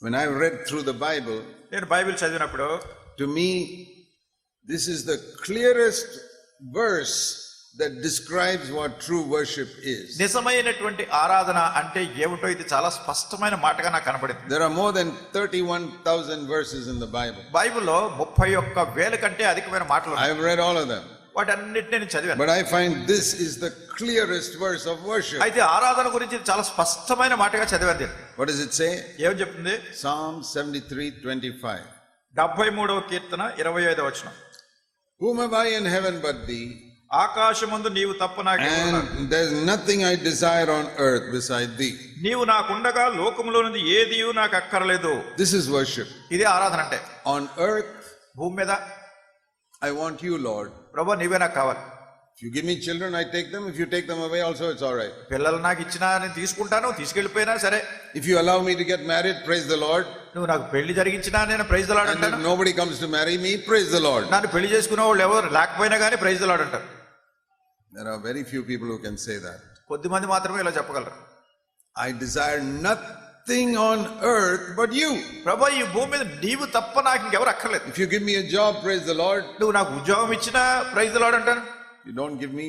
When I read through the Bible, నేను Bible చదివినప్పుడు to me, this is the clearest verse that describes what true worship is. నిజమైనటువంటి ఆరాధన అంటే ఏమిటో ఇది చాలా స్పష్టమైన మాటగా నాకు కనపడింది There are more than 31,000 verses in the Bible. బైబిల్లో ముప్పై ఒక్క వేల కంటే అధికమైన మాటలు ఉన్నాయి. I've read all of them. వాటన్నిటి నేను చదివాను. But I find this is the clearest verse of worship అయితే ఆరాధన గురించి చాలా స్పష్టమైన మాటగా చదివాను నేను. వాట్ ఇస్ ఇట్ సే ఏం చెప్తుంది? సామ్ 73 25 73వ కీర్తన 25వ వచనం. Whom have I in heaven but thee ఆకాశమందు నీవు తప్ప నాకు nothing I desire on earth beside thee నీవు నాకుండగా లోకములో ఏది నాకు అక్కరలేదు దిస్ ఇస్ వర్షిప్ ఇది ఆరాధన అంటే. ఆన్ ఎర్త్ భూమి మీద ఐ వాంట్ యూ లార్డ్ ప్రభా నీవే నాకు కావాలి If you give me children, I take them. If you take them away, also it's all right. పిల్లలు నాకు ఇచ్చినా నేను తీసుకుంటాను తీసుకెళ్ళిపోయినా సరే If you allow me to get married, praise the Lord. నువ్వు నాకు పెళ్ళి జరిగించినా నేను ప్రైజ్ And if అంటాను nobody comes to marry me, praise the Lord. నన్ను పెళ్ళి చేసుకునే వాళ్ళు ఎవరు లేకపోయినా కానీ ప్రైజ్ అంటారు There are very few people who can say that. కొద్ది మంది మాత్రమే ఇలా చెప్పగలరు I desire nothing on earth but you. ప్రభా ఈ భూమి మీద నీవు తప్ప నాకు ఇంకెవరు అక్కర్లేదు If you give me a job, praise the Lord. నువ్వు నాకు ఉద్యోగం ఇచ్చినా ప్రైజ్ దలాడు అంటాను You don't give me,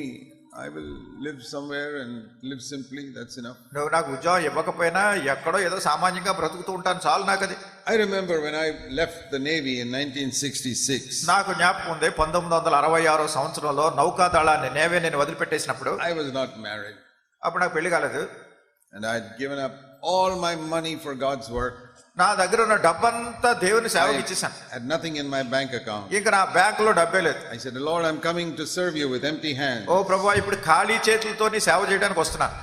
I will live somewhere and live simply. That's enough. నువ్వు నాకు ఉద్యోగం ఇవ్వకపోయినా ఎక్కడో ఏదో సామాన్యంగా బ్రతుకుతూ ఉంటాను చాలు నాకు అది I remember when I left the Navy in 1966, నాకు జ్ఞాపకం ఉంది పంతొమ్మిది వందల అరవై ఆరో సంవత్సరంలో నౌకాదళాన్ని నేవే నేను వదిలిపెట్టేసినప్పుడు I was not married అప్పుడు నాకు పెళ్ళి కాలేదు and I had given up all my money for God's work. నా దగ్గర ఉన్న డబ్బంతా దేవుని సేవకి ఇచ్చేసాను I had nothing in my bank account. ఇంకా నా బ్యాంకులో డబ్బే లేదు I said, Lord, I'm coming to serve you with empty hands. ఓ ప్రభా ఇప్పుడు ఖాళీ చేతులతో నీ సేవ చేయడానికి వస్తున్నాను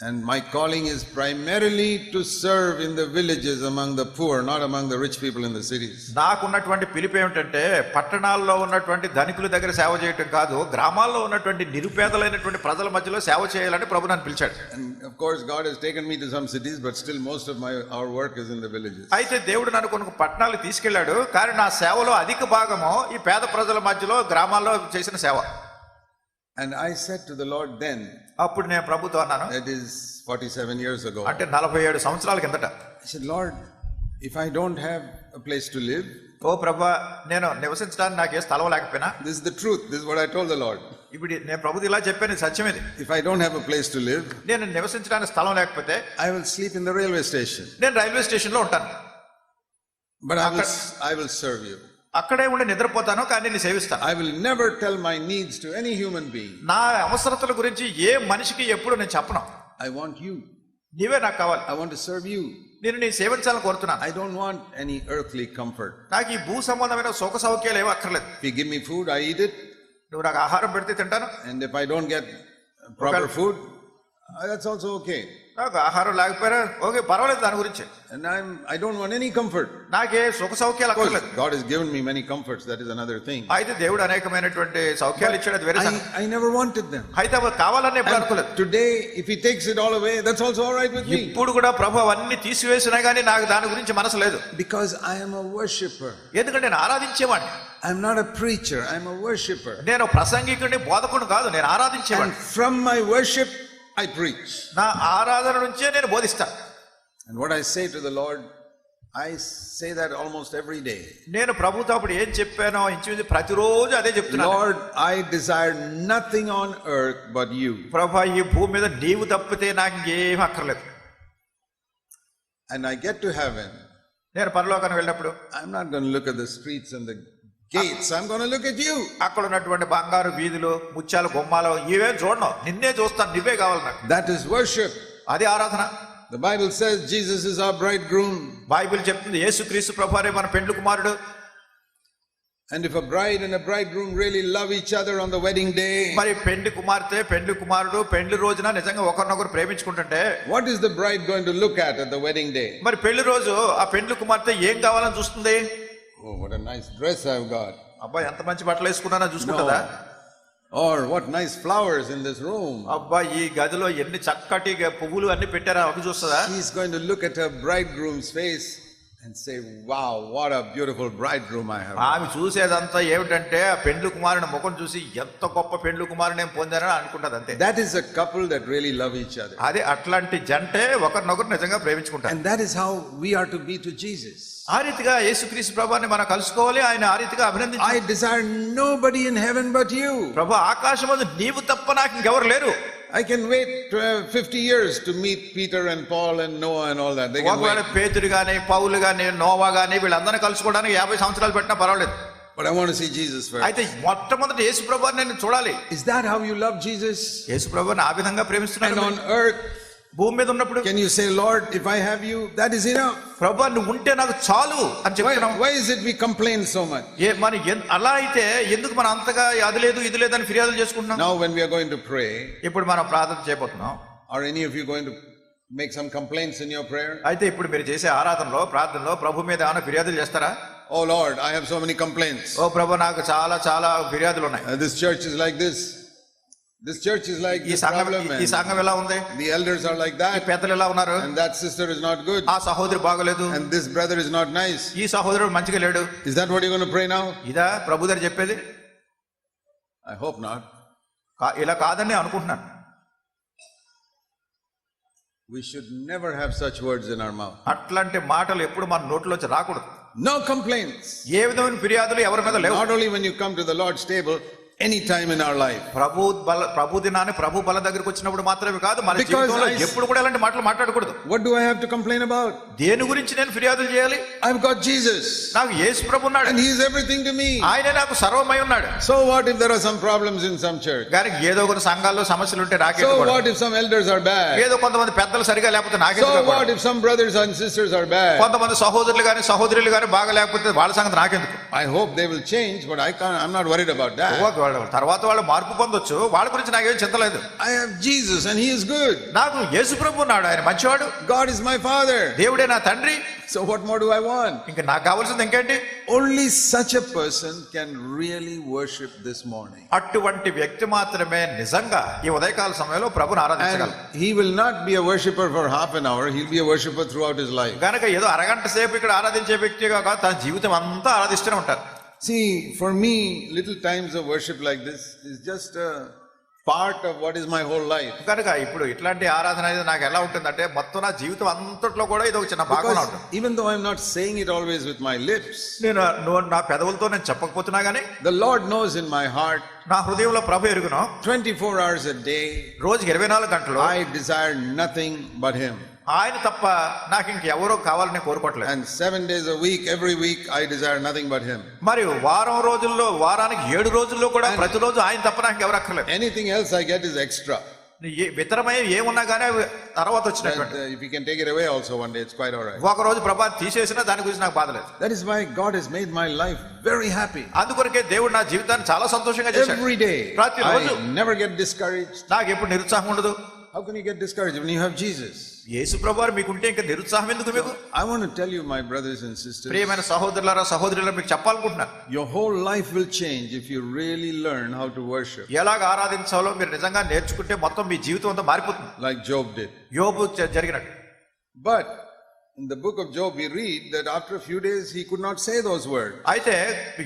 And my calling is primarily to serve in the villages among the poor, not among the rich people in the cities. నాకున్నటువంటి పిలుపు ఏమిటంటే పట్టణాల్లో ఉన్నటువంటి ధనికుల దగ్గర సేవ చేయటం కాదు గ్రామాల్లో ఉన్నటువంటి నిరుపేదలైనటువంటి ప్రజల మధ్యలో సేవ చేయాలని ప్రభు నన్ను పిలిచాడు And of course, God has taken me to some cities, but still most of my our work is in the villages. అయితే దేవుడు నన్ను కొన్ని పట్టణాలకు తీసుకెళ్ళాడు కానీ నా సేవలో అధిక భాగము ఈ పేద ప్రజల మధ్యలో గ్రామాల్లో చేసిన సేవ And I said to the Lord then, అప్పుడు నేను ప్రభుతో అన్నాను that is 47 years ago, అంటే నలభై ఏడు సంవత్సరాల కిందట I said, Lord, if I don't have a place to live, ఓ ప్రభా నేను నివసించడానికి నాకు ఏ స్థలం లేకపోయినా this is the truth. This is what I told the Lord. ఇప్పుడు నేను ప్రభుది ఇలా చెప్పాను సత్యం ఇది If I don't have a place to live, నేను నివసించడానికి స్థలం లేకపోతే I will sleep in the railway station. నేను రైల్వే స్టేషన్లో ఉంటాను But I will, I will serve you. అక్కడే ఉండి నిద్రపోతాను కానీ నేను సేవిస్తాను. I will never tell my needs to any human being నా అవసరతల గురించి ఏ మనిషికి ఎప్పుడు నేను చెప్పను. ఐ వాంట్ యు నీవే నాకు కావాలి. ఐ వాంట్ సర్వ్ యు నేను నీ సేవించాలని కోరుతున్నాను. I don't want any earthly comfort నాకు ఈ భూ సంబంధమైన సుఖ సౌఖ్యాలు ఏమీ అక్కర్లేదు. You give me food I eat it నువ్వు నాకు ఆహారం పెడితే తింటాను. And if I don't get proper food that's also okay నాకు ఆహారం లేకపోయినా ఓకే పర్వాలేదు దాని గురించి. I don't want any comfort నాకే సుఖ సౌఖ్యాలు అక్కర్లేదు. God is given me many comforts that is another thing అయితే దేవుడు అనేకమైనటువంటి సౌఖ్యాలు ఇచ్చాడు అది very I never wanted them అయితే అవ కావాలనే అనుకోలేదు. Today if he takes it all away that's also all right with me ఇప్పుడు కూడా ప్రభు అన్ని తీసివేసినా గానీ నాకు దాని గురించి మనసు లేదు. Because I am a worshipper ఎందుకంటే నేను ఆరాధించేవాడిని. I am not a preacher I am a worshipper నేను ప్రసంగికుడిని బోధకుడు కాదు నేను ఆరాధించేవాడిని. From my worship I preach. నా ఆరాధన నుంచే నేను బోధిస్తాను And what I say to the Lord, I say that almost every day. నేను ప్రభుతో అప్పుడు ఏం చెప్పానో ఇంచుమించు ప్రతిరోజు అదే చెప్తున్నాను Lord, I desire nothing on earth but you. ప్రభా ఈ భూమి మీద నీవు తప్పితే నాకు ఇంకేం అక్కర్లేదు And I get to heaven, నేను పరలోకానికి వెళ్ళినప్పుడు not going to look at the streets and the gates. I'm going to look at you. అక్కడ ఉన్నటువంటి బంగారు వీధులు ముత్యాలు బొమ్మాలు ఇవే చూడను నిన్నే చూస్తాను నువ్వే కావాలి నాకు That is worship. అది ఆరాధన The Bible says Jesus is our bridegroom. Bible చెప్తుంది యేసుక్రీస్తు ప్రభారే మన పెండ్లు కుమారుడు And if a bride and a bridegroom really love each other on the wedding day, మరి పెండ్లి కుమార్తె పెండ్లి కుమారుడు పెండ్లి రోజున నిజంగా ఒకరినొకరు ప్రేమించుకుంటుంటే what is the bride going to look at at the wedding day? మరి పెళ్ళి రోజు ఆ పెండ్లి కుమార్తె ఏం కావాలని చూస్తుంది ఓ what a nice dress have got అబ్బా ఎంత మంచి బట్టలు వేసుకున్నానో చూసుకుంటదా? Or what nice flowers in this room అబ్బా ఈ గదిలో ఎన్ని చక్కటి పువ్వులు అన్ని పెట్టారా? ఒక చూస్తుందా he's going to look at her bridegroom's face and say, Wow, what a beautiful bridegroom I have. ఆమె చూసేదంతా ఏమిటంటే ఆ పెండ్లు కుమారుని ముఖం చూసి ఎంత గొప్ప పెండ్లు కుమారుని నేను పొందానని అనుకుంటది అంతే That is a couple that really love each other. అదే అట్లాంటి జంటే ఒకరినొకరు నిజంగా ప్రేమించుకుంటారు And that is how we are to be to Jesus. ఆ రీతిగా యేసుక్రీస్తు ప్రభాని మనం కలుసుకోవాలి ఆయన ఆ రీతిగా అభినందించాలి I desire nobody in heaven but you. ప్రభు ఆకాశం నీవు తప్ప నాకు ఇంకెవరు లేరు I can wait 12, 50 years to meet Peter and Paul and Noah and all that. They can ఒకవేళ wait. పేతురు గాని పౌలు గాని నోవా గాని వీళ్ళందరినీ కలుసుకోవడానికి యాభై సంవత్సరాలు పెట్టినా పర్వాలేదు But I want to see Jesus first. అయితే మొట్టమొదటి యేసు ప్రభాని నేను చూడాలి Is that how you love Jesus? యేసు ప్రభాని ఆ విధంగా And ప్రేమిస్తున్నాను on earth, భూమి మీద ఉన్నప్పుడు can you say Lord if I have you that is enough ప్రభు నువ్వు ఉంటే నాకు చాలు అని చెప్తున్నాం why is it we complain so much ఏ మన అలా అయితే ఎందుకు మనం అంతగా అది లేదు ఇది లేదు అని ఫిర్యాదులు చేసుకుంటున్నాం? Now when we are going to pray ఇప్పుడు మనం ప్రార్థన చేయబోతున్నాం. Are any of you going to make some complaints in your prayer అయితే ఇప్పుడు మీరు చేసే ఆరాధనలో ప్రార్థనలో ప్రభు మీద ఆన ఫిర్యాదులు చేస్తారా? ఓ Lord I have so many complaints oh ప్రభు నాకు చాలా చాలా ఫిర్యాదులు ఉన్నాయి. This church is like this this. This church is like ఈ సంఘం problem, ఈ సంఘం ఎలా ఉంది the elders are like ఈ that, పెద్దలు ఎలా ఉన్నారు and that sister is not good, ఆ సహోదరి బాగలేదు and this brother is not nice. ఈ సహోదరుడు మంచిగా లేడు Is that what you're going to pray now? ఇదా ప్రభు దగ్గర చెప్పేది I hope not. కా- ఇలా కాదని నేను అనుకుంటున్నాను We should never have such words in our mouth. అట్లాంటి మాటలు ఎప్పుడు మన నోట్లోంచి రాకూడదు No complaints. ఏ విధమైన ఫిర్యాదులు ఎవరి మీద లేవు Not only when you come to the Lord's table, any time in our life. ప్రభు బల ప్రభు దినాన్ని ప్రభు బల దగ్గరికి వచ్చినప్పుడు మాత్రమే కాదు మన జీవితంలో ఎప్పుడు కూడా ఇలాంటి మాటలు మాట్లాడకూడదు What do I have to complain about? దేని గురించి నేను ఫిర్యాదులు చేయాలి I've got Jesus, నాకు యేసు ప్రభు ఉన్నాడు and He is everything to me. ఆయనే నాకు సర్వమై ఉన్నాడు So what if there are some problems in some church? కానీ ఏదో కొన్ని సంఘాల్లో సమస్యలు ఉంటే నాకే So what if some elders are bad? ఏదో కొంతమంది పెద్దలు సరిగా లేకపోతే నాకే So what if some brothers and sisters are bad? కొంతమంది సహోదరులు కానీ సహోదరులు కానీ బాగా లేకపోతే వాళ్ళ సంగతి నాకెందుకు I hope they will change, but I can't, I'm not worried about that. వాళ్ళు తర్వాత వాళ్ళు మార్పు పొందొచ్చు. వాళ్ళ గురించి నాకు ఏం చింతలేదు I have Jesus and he is good నాకు యేసు ప్రభు ఉన్నాడు. ఆయన మంచివాడు. గాడ్ ఇస్ మై ఫాదర్ దేవుడే నా తండ్రి. So what more do I want ఇంకా నాకు కావాల్సింది ఇంకేంటి? Only such a person can really worship this morning అటువంటి వ్యక్తి మాత్రమే నిజంగా ఈ ఉదయకాల సమయంలో ప్రభుని ఆరాధించగలరు he will not be a worshipper for half an hour he will be a worshipper through his life గనక ఏదో అరగంట సేపు ఇక్కడ ఆరాధించే వ్యక్తిగా కాదు తన జీవితం అంతా ఆరాధిస్తూనే ఉంటారు. See, for me, little times of worship like this is just a part of what is my whole life. కనుక ఇప్పుడు ఇట్లాంటి ఆరాధన అనేది నాకు ఎలా ఉంటుందంటే మొత్తం నా జీవితం అంతట్లో కూడా ఇది ఒక చిన్న ఉంటుంది even though I'm not saying it always with my lips, నేను నా పెదవులతో నేను చెప్పకపోతున్నా గానీ the Lord knows in my heart నా హృదయంలో ప్రభు ఎరుగును 24 hours a day, రోజుకి ఇరవై నాలుగు గంటలు I desire nothing but Him. ఆయన తప్ప నాకు ఇంక ఎవరో కావాలని కోరుకోవట్లేదు. And 7 days a week every week I desire nothing but him మరి వారం రోజుల్లో వారానికి ఏడు రోజుల్లో కూడా ప్రతి రోజు ఆయన తప్ప నాకు ఎవరు అక్కర్లేదు. Anything else I get is extra విత్తరమయ్యే ఏమున్నా గానీ తర్వాత వచ్చినట్టు you can take it away also one day it's quite alright ఒక రోజు ప్రభా తీసేసినా దాని గురించి నాకు బాధలేదు that is my God has made my life very happy అందుకొరకే దేవుడు నా జీవితాన్ని చాలా సంతోషంగా చేశాడు. ఎవ్రీ డే ప్రతి రోజు నెవర్ గెట్ డిస్కరేజ్డ్ నాకు ఎప్పుడు నిరుత్సాహం ఉండదు. How can you get discouraged when you have Jesus? యేసు ప్రభు మీకుంటే ఇంకా నిరుత్సాహం ఎందుకు మీకు I want to tell you, my brothers and sisters, ప్రియమైన సహోదరులారా సహోదరులారా మీకు చెప్పాలనుకుంటున్నాను your whole life will change if you really learn how to worship, ఎలాగ ఆరాధించాలో మీరు నిజంగా నేర్చుకుంటే మొత్తం మీ జీవితం అంతా మారిపోతుంది like Job did. యోబు జరిగినట్టు But in the book of Job, we read that after a few days, he could not say those words. అయితే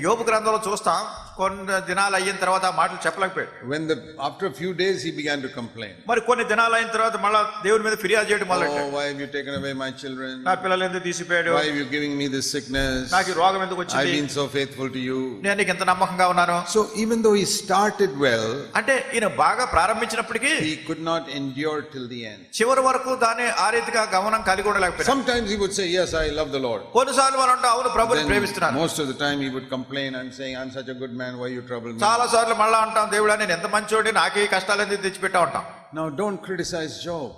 యోబు గ్రంథంలో చూస్తాం కొన్ని దినాలు అయిన తర్వాత మాటలు చెప్పలేకపోయాడు When the after a few days, he began to complain. మరి కొన్ని దినాలు అయిన తర్వాత మళ్ళా దేవుని మీద ఫిర్యాదు చేయడం మొదలెట్టాడు Oh, why have you taken away my children? నా పిల్లలు ఎందుకు తీసిపోయాడు Why are you giving me this sickness? నాకు రోగం ఎందుకు I've వచ్చింది been so faithful to you. నేను నీకు ఇంత నమ్మకంగా ఉన్నాను So even though he started well, అంటే ఈయన బాగా ప్రారంభించినప్పటికీ he could not endure till the end. చివరి వరకు దాన్ని ఆ రీతిగా గమనం కలిగి ఉండలేకపోయాడు Sometimes he would say, Yes, I love the Lord. కొన్నిసార్లు మనం అవును Then ప్రేమిస్తున్నాను most of the time he would complain and saying, I'm such a good man, why you trouble me? చాలా సార్లు మళ్ళా అంటాం దేవుడా నేను ఎంత మంచోడి నాకే ఈ కష్టాలు ఎందుకు తెచ్చిపెట్టా ఉంటాం Now don't criticize Job.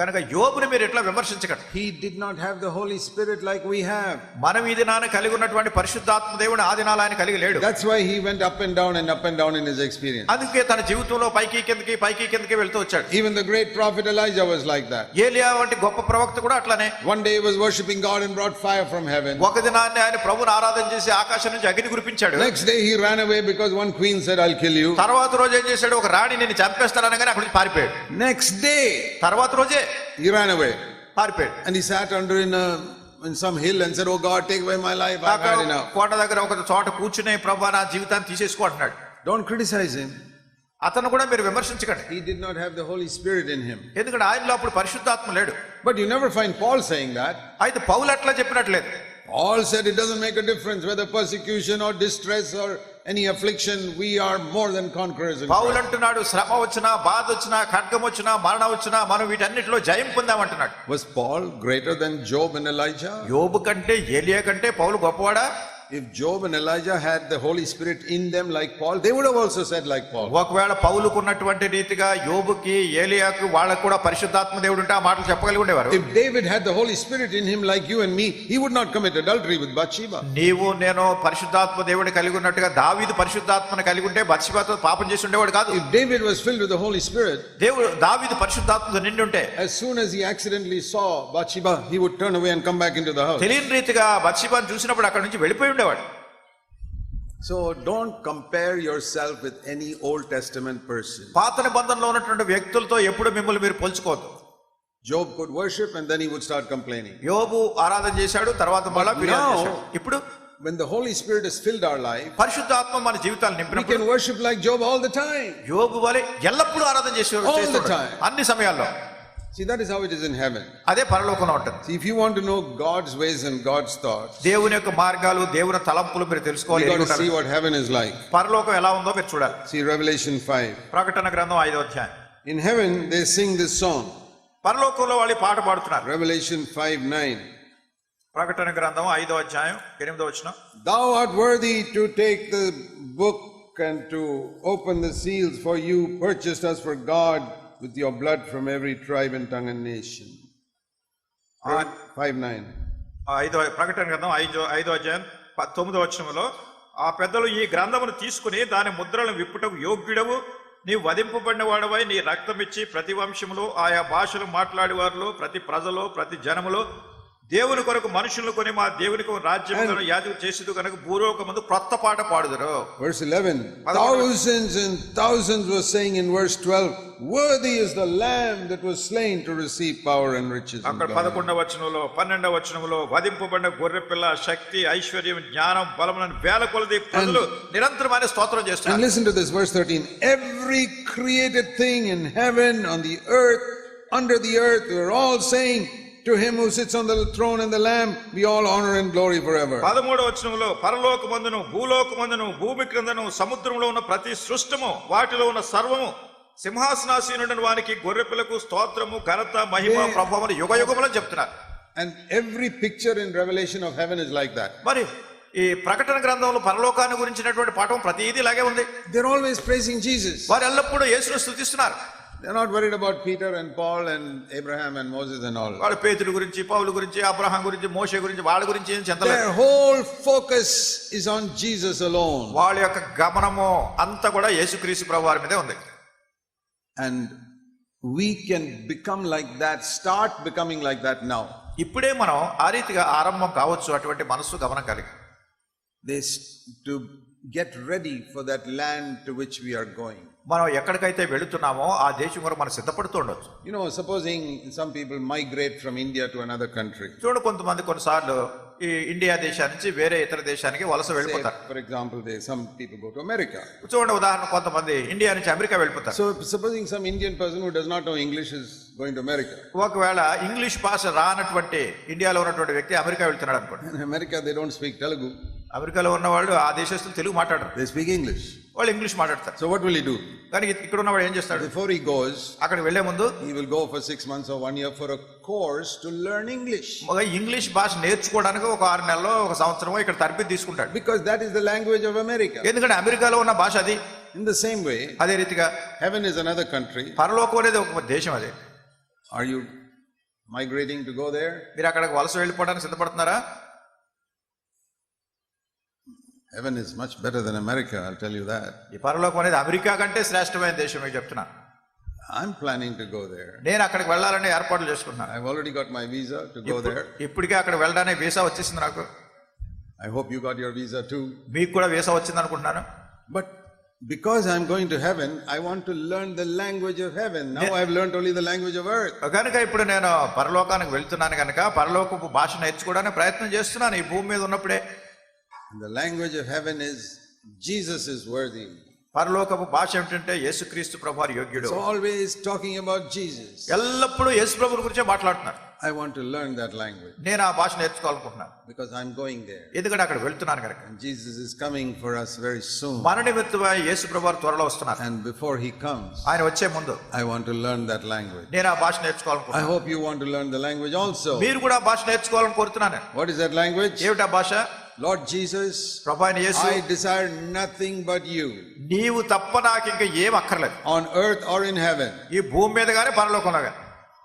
కనుక యోబుని మీరు ఎట్లా విమర్శించగలరు he did not have the Holy Spirit like we have మన ఈ దినాన కలిగి ఉన్నటువంటి పరిశుద్ధాత్మ దేవుని ఆ దినాల ఆయన కలిగి లేడు. That's why he and down up and down in experience అందుకే తన జీవితంలో పైకి కిందకి పైకి కిందకి వెళ్తూ వచ్చాడు. Even the great prophet Elijah like that ఏలియా వంటి గొప్ప ప్రవక్త కూడా అట్లానే. One day he worshipping God and brought fire from heaven ఒక దినాన్ని ఆయన ప్రభుని ఆరాధన చేసి ఆకాశం నుంచి అగ్ని కురిపించాడు. Next day he ran away because one queen said i'll kill you. తర్వాత రోజు ఏం చేశాడు? ఒక రాణి నిన్ను చంపేస్తానని అక్కడికి పారిపోయాడు. నెక్స్ట్ డే తర్వాత రోజే he ran away పారిపోయాడు and he sat under in a in some hill and said, Oh God, take away my life, I've అక్కడ had enough. కోట దగ్గర ఒక చోట కూర్చుని ప్రభా నా జీవితాన్ని తీసేసుకో అంటున్నాడు Don't criticize him. అతను కూడా మీరు విమర్శించకండి He did not have the Holy Spirit in him. ఎందుకంటే ఆయనలో అప్పుడు పరిశుద్ధాత్మ లేడు But you never find Paul saying that. అయితే పౌలు అట్లా చెప్పినట్లేదు Paul said it doesn't make a difference whether persecution or distress or any affliction, we are more than conquerors in పౌలు. అంటున్నాడు శ్రమ వచ్చినా బాధ వచ్చినా ఖడ్గం వచ్చినా మరణం వచ్చినా మనం వీటన్నిటిలో జయం పొందామంటున్నాడు Was Paul greater than Job and Elijah? యోబు కంటే ఏలియా కంటే పౌలు గొప్పవాడా If Job and Elijah had the Holy Spirit in them like Paul, they would have also said like Paul. ఒకవేళ పౌలుకున్నటువంటి రీతిగా యోబుకి ఏలియాకు వాళ్ళకు కూడా పరిశుద్ధాత్మ దేవుడు ఉంటే ఆ మాటలు చెప్పగలిగి ఉండేవారు If David had the Holy Spirit in him like you and me, he would not commit adultery with Bathsheba. నీవు నేను పరిశుద్ధాత్మ దేవుడిని కలిగి ఉన్నట్టుగా దావీదు పరిశుద్ధాత్మను కలిగి ఉంటే బత్సిబాతో పాపం చేసి ఉండేవాడు కాదు If David was filled with the Holy Spirit, దేవుడు దావీదు పరిశుద్ధాత్మతో నిండి ఉంటే as soon as he accidentally saw Bathsheba, he would turn away and come back into the house. తెలియని రీతిగా బత్సిబాను చూసినప్పుడు అక్కడ నుంచి వెళ్ళిపోయి ఉండేవాడు So don't compare yourself with any Old Testament person. పాత నిబంధనలో ఉన్నటువంటి వ్యక్తులతో ఎప్పుడు మిమ్మల్ని మీరు పోల్చుకోవద్దు Job could worship and then he would start complaining. యోబు ఆరాధన చేశాడు తర్వాత మళ్ళా ఫిర్యాదు now- చేశాడు. ఇప్పుడు When the Holy Spirit has filled our life, పరిశుద్ధాత్మ మన జీవితాలు we నింపినప్పుడు can worship like Job all the time. యోబు వలె ఎల్లప్పుడూ ఆరాధన చేసే All the చేస్తుంటాడు. time. అన్ని సమయాల్లో See, that is how it is in heaven. అదే పరలోకంలో ఉంటుంది See, if you want to know God's ways and God's thoughts, దేవుని యొక్క మార్గాలు దేవుని తలంపులు మీరు తెలుసుకోవాలి you got ఎరిగి to see ఉండాలి. what heaven is like. పరలోకం ఎలా ఉందో మీరు చూడాలి See Revelation 5. ప్రకటన గ్రంథం ఐదో అధ్యాయం In heaven, they sing this song. పరలోకంలో వాళ్ళు ఈ పాట పాడుతున్నారు Revelation 5 9. ప్రకటన గ్రంథం ఐదో అధ్యాయం ఎనిమిదో వచ్చిన Thou art worthy to take the book and to open the seals, for you purchased us for God with your blood from every tribe and tongue and nation. 5 9. ఐదో ప్రకటన గ్రంథం ఐదో ఐదో అధ్యాయం తొమ్మిదో వచనంలో ఆ పెద్దలు ఈ గ్రంథమును తీసుకుని దాని ముద్రలను విప్పుటకు యోగ్యుడవు నీవు వధింపబడిన వాడవై నీ రక్తం ఇచ్చి ప్రతి వంశములో ఆయా భాషలు మాట్లాడేవారిలో ప్రతి ప్రజలో ప్రతి జనములో దేవుని కొరకు మనుషులను కొని మా దేవునికి రాజ్యం యాది చేసేది కనుక భూలోకమందు క్రొత్త పాట పాడుదురు Verse 11. Thousands and thousands were saying in verse 12, Worthy is the Lamb that was slain to receive power and riches. And అక్కడ glory." పదకొండవ వచనంలో పన్నెండవ వచనంలో వధింపబడిన గొర్రె పిల్ల శక్తి ఐశ్వర్యం జ్ఞానం బలములను వేల కొలది ప్రజలు నిరంతరమైన స్తోత్రం And చేస్తున్నారు listen to this, verse 13. Every created thing in heaven, on the earth, under the earth, we're all saying, To him who sits on the throne and the Lamb, be all honor and glory forever. పదమూడవ వచనంలో పరలోకమందును భూలోకమందును భూమి క్రిందను సముద్రంలో ఉన్న ప్రతి సృష్టము వాటిలో ఉన్న సర్వము సింహాసనాసీనుడని వానికి గొర్రెపిల్లకు స్తోత్రము ఘనత మహిమ. ప్రభావం యుగ యుగములని చెప్తున్నారు And every picture in Revelation of heaven is like that. మరి ఈ ప్రకటన గ్రంథంలో పరలోకాన్ని గురించినటువంటి పాఠం ప్రతిదీ ఇలాగే ఉంది They're always praising Jesus. వారు ఎల్లప్పుడూ యేసును స్థుతిస్తున్నారు They're not worried about Peter and Paul and Abraham and Moses and all. వాడు పేతుడి గురించి పౌలు గురించి అబ్రహాం గురించి మోషే గురించి వాళ్ళ గురించి ఏం చెందలేదు Their whole focus is on Jesus alone. వాళ్ళ యొక్క గమనము అంతా కూడా యేసుక్రీస్తు ప్రభు వారి మీదే ఉంది And we can become like that, start becoming like that now. ఇప్పుడే మనం ఆ రీతిగా ఆరంభం కావచ్చు అటువంటి మనస్సు గమనం కలిగి They s- to get ready for that land to which we are going మనం ఎక్కడికైతే వెళుతున్నామో ఆ దేశం కూడా మనం సిద్ధపడుతూ ఉండొచ్చు. You know supposing some people migrate from India to another country చూడు కొంతమంది కొన్నిసార్లు ఈ ఇండియా దేశం నుంచి వేరే ఇతర దేశానికి వలస వెళ్ళిపోతారు. For example they some people go to America చూడండి ఉదాహరణ కొంతమంది ఇండియా నుంచి అమెరికా వెళ్ళిపోతారు. So supposing some Indian person who does not know English is going to America ఒకవేళ ఇంగ్లీష్ భాష రానటువంటి ఇండియాలో ఉన్నటువంటి వ్యక్తి అమెరికా వెళ్తున్నాడు అనుకోండి. America they don't speak Telugu అమెరికాలో ఉన్న వాళ్ళు ఆ దేశస్తులు తెలుగు మాట్లాడరు. దే స్పీక్ ఇంగ్లీష్ వాళ్ళు ఇంగ్లీష్ మాట్లాడతారు. So what will he do కానీ ఇక్కడ ఉన్న వాళ్ళు ఏం చేస్తారు బిఫోర్ హి గోస్ అక్కడ వెళ్ళే ముందు he will go for 6 months or 1 year for a course to learn English మొగ ఇంగ్లీష్ భాష నేర్చుకోవడానికి ఒక ఆరు నెలలో ఒక సంవత్సరమో ఇక్కడ తరపి తీసుకుంటాడు. Because that is the language of America ఎందుకంటే అమెరికాలో ఉన్న భాష అది. ఇన్ ద సేమ్ వే అదే రీతిగా హెవెన్ ఇస్ అనదర్ కంట్రీ పరలోకం అనేది ఒక దేశం అదే. Are you migrating to go there మీరు అక్కడికి వలస వెళ్ళిపోవడానికి సిద్ధపడుతున్నారా? Heaven is much better than America, I'll tell you that. ఈ పరలోకం అనేది అమెరికా కంటే శ్రేష్టమైన దేశం మీకు చెప్తున్నా I'm planning to go there. నేను అక్కడికి వెళ్ళాలని ఏర్పాట్లు చేసుకున్నాను I've already got my visa to go there. ఇప్పటికే అక్కడ వెళ్ళడానికి వీసా వచ్చేసింది నాకు I hope you got your visa too. మీకు కూడా వీసా వచ్చింది అనుకుంటున్నాను But Because I'm going to heaven, I want to learn the language of heaven. Now I've learned only the language of earth. కనుక ఇప్పుడు నేను పరలోకానికి వెళ్తున్నాను కనుక పరలోకపు భాష నేర్చుకోవడానికి ప్రయత్నం చేస్తున్నాను ఈ భూమి మీద ఉన్నప్పుడే the language of heaven is Jesus is worthy పరలోకపు భాష ఏంటంటే యేసుక్రీస్తు ప్రభు వారి యోగ్యుడు ఆల్వేస్ టాకింగ్ అబౌట్ జీసస్ ఎల్లప్పుడూ యేసు ప్రభు గురించి మాట్లాడుతున్నారు. I want to learn that language నేను ఆ భాష నేర్చుకోవాలనుకుంటున్నాను. Because I am going there ఎందుకంటే అక్కడ వెళ్తున్నాను కనుక Jesus is coming for us very soon మరణ మిత్రుడు యేసు ప్రభు త్వరలో వస్తున్నారు. అండ్ బిఫోర్ హి కమ్స్ ఆయన వచ్చే ముందు I want to learn that language నేను ఆ భాష నేర్చుకోవాలనుకుంటున్నాను. I hope you want to learn the language also మీరు కూడా భాష నేర్చుకోవాలని కోరుతున్నాను వాట్ ఇస్ దట్ లాంగ్వేజ్ ఏంటి ఆ భాష? Lord Jesus, ప్రభు అయిన యేసు I desire nothing but you నీవు తప్ప నాకు ఇంకా ఏం అక్కర్లేదు on earth or in heaven. ఈ భూమి మీద కానీ పరలోకంలో కానీ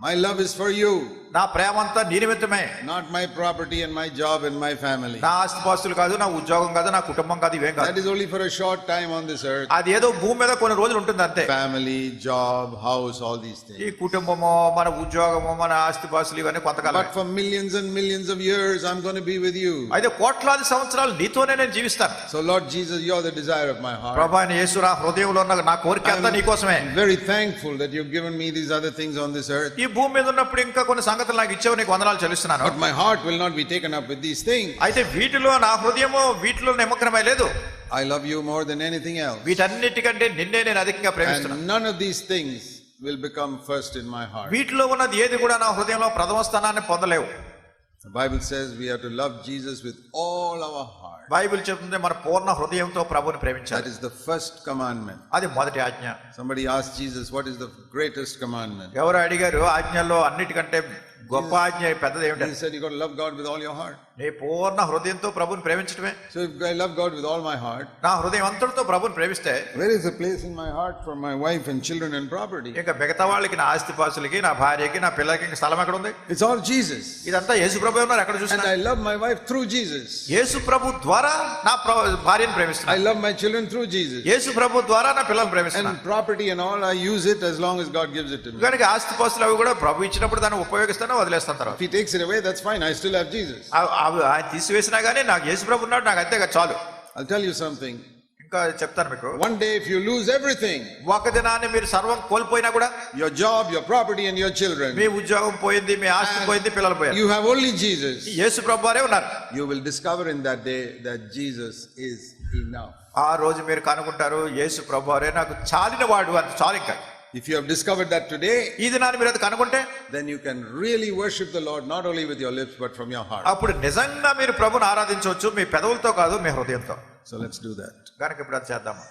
My love is for you, నా ప్రేమ అంతా నీ నిమిత్తమే not my property and my job and my family. నా ఆస్తిపాస్తులు కాదు నా ఉద్యోగం కాదు నా కుటుంబం కాదు ఇవేం That కాదు is only for a short time on this earth. అది ఏదో భూమి మీద కొన్ని రోజులు ఉంటుంది అంతే Family, job, house, all these ఈ things. కుటుంబము మన ఉద్యోగము మన ఆస్తిపాస్తులు ఇవన్నీ కొంతకాలం But for millions and millions of years, I'm going to be with you. అయితే కోట్లాది సంవత్సరాలు నీతోనే నేను జీవిస్తాను So, Lord Jesus, you're the desire of my heart. ప్రభా ఆయన యేసు నా హృదయంలో ఉన్న నా కోరిక అంతా నీకోసమే I'm very thankful that you've given me these other things on this earth. ఈ భూమి మీద ఉన్నప్పుడు ఇంకా కొన్ని సంగతులు నాకు ఇచ్చావు నీకు వందనాలు చెల్లిస్తున్నాను my heart will not be taken up with these things. అయితే వీటిలో నా హృదయము వీటిలో నిమగ్నమై లేదు I love you more than anything else. వీటన్నిటికంటే నిన్నే నేను అధికంగా ప్రేమిస్తున్నాను none of these things will become first in my heart. వీటిలో ఉన్నది ఏది కూడా నా హృదయంలో ప్రథమ స్థానాన్ని పొందలేవు The Bible says we have to love Jesus with all our heart. Bible చెప్తుంది మన పూర్ణ హృదయంతో That ప్రేమించాలి is the first commandment. అది మొదటి ఆజ్ఞ Somebody asked Jesus, What is the greatest commandment? ఎవరు అడిగారు ఆజ్ఞల్లో అన్నిటికంటే గొప్ప ఆజ్ఞ పెద్దది He ఏమిటంటే said, You got to love God with all your heart. నీ పూర్ణ హృదయంతో ప్రభుని ప్రేమించడమే so I love God with all my heart నా హృదయం అంతటితో ప్రభుని ప్రేమిస్తే where is the place in my heart for my wife and children and property ఇంకా మిగతా వాళ్ళకి నా ఆస్తి పాసులకి నా భార్యకి నా పిల్లలకి ఇంకా స్థలం ఎక్కడ ఉంది ఇట్స్ ఆల్ జీసస్ ఇదంతా యేసు ప్రభు ఉన్నారు ఎక్కడ చూసి I love my wife through Jesus యేసు ప్రభు ద్వారా నా భార్యని ప్రేమిస్తున్నా. I love my children through Jesus యేసు ప్రభు ద్వారా నా పిల్లల్ని ప్రేమిస్తున్నా. And property and all I use it as long as God gives it to me ఆస్తి పాసులు అవి కూడా ప్రభు ఇచ్చినప్పుడు దాన్ని ఉపయోగిస్తానో వదిలేస్తాను తర్వాత. He takes it away that's fine I still have Jesus అవి ఆయన తీసివేసినా కానీ నాకు యేసు ప్రభు ఉన్నాడు నాకు అంతేగా చాలు. ఐ టెల్ యూ సంథింగ్ ఇంకా చెప్తాను మీకు. One day if you lose everything ఒక దినాన్ని మీరు సర్వం కోల్పోయినా కూడా your job your property and your children మీ ఉద్యోగం పోయింది మీ ఆస్తి పోయింది పిల్లలు పోయారు. యూ హావ్ ఓన్లీ జీసస్ యేసు ప్రభు వారే ఉన్నారు. You will discover in that day that Jesus is enough ఆ రోజు మీరు కనుక్కుంటారు యేసు ప్రభు వారే నాకు చాలిన వాడు అని చాలు ఇంకా. If you have discovered that today, ఈ దినాన్ని మీరు అది కనుకుంటే then you can really worship the Lord not only with your lips but from your heart. అప్పుడు నిజంగా మీరు ప్రభుని ఆరాధించవచ్చు మీ పెదవులతో కాదు మీ హృదయంతో So let's do that. కనుక ఇప్పుడు అది చేద్దాము